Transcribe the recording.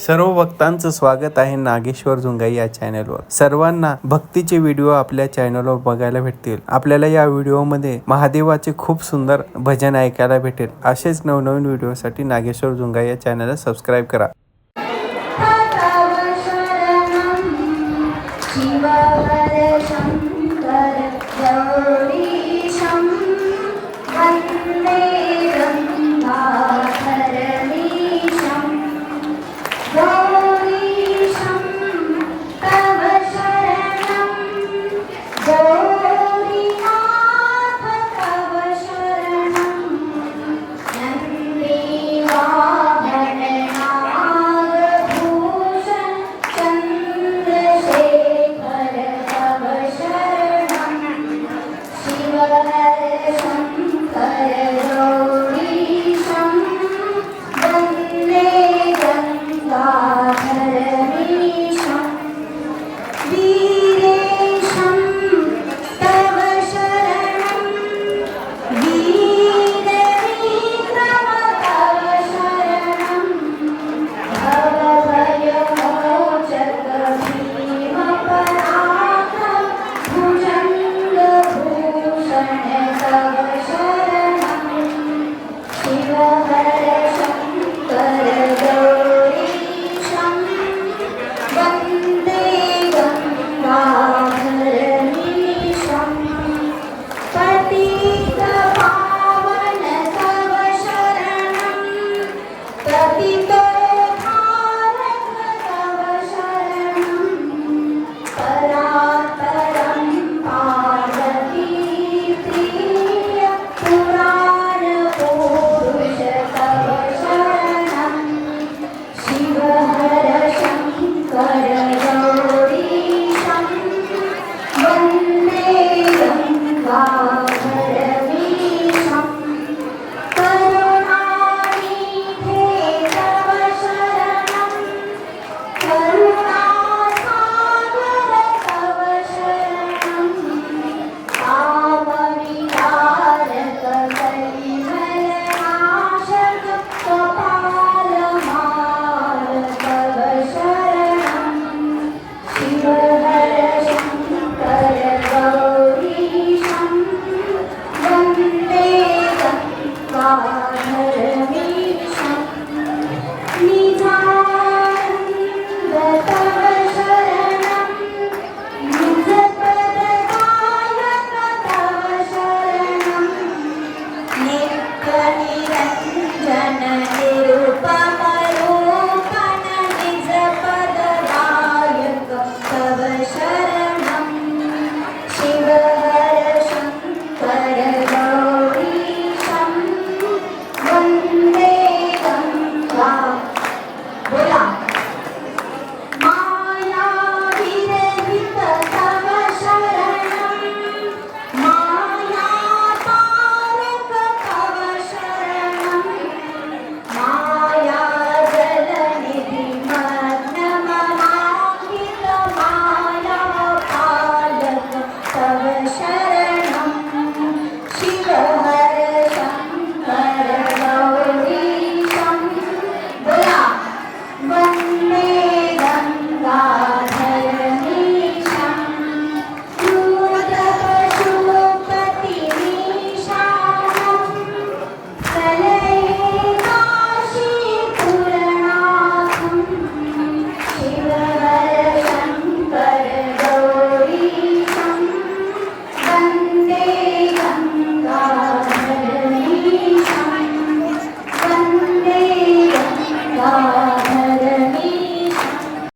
सर्व वक्तांचं स्वागत आहे नागेश्वर झुंगाई या चॅनलवर सर्वांना भक्तीचे व्हिडिओ आपल्या चॅनलवर बघायला भेटतील. आपल्याला या व्हिडिओमध्ये महादेवाचे खूप सुंदर भजन ऐकायला भेटेल. असेच नवनवीन व्हिडिओसाठी नागेश्वर झुंगाई या चॅनलला सबस्क्राईब करा.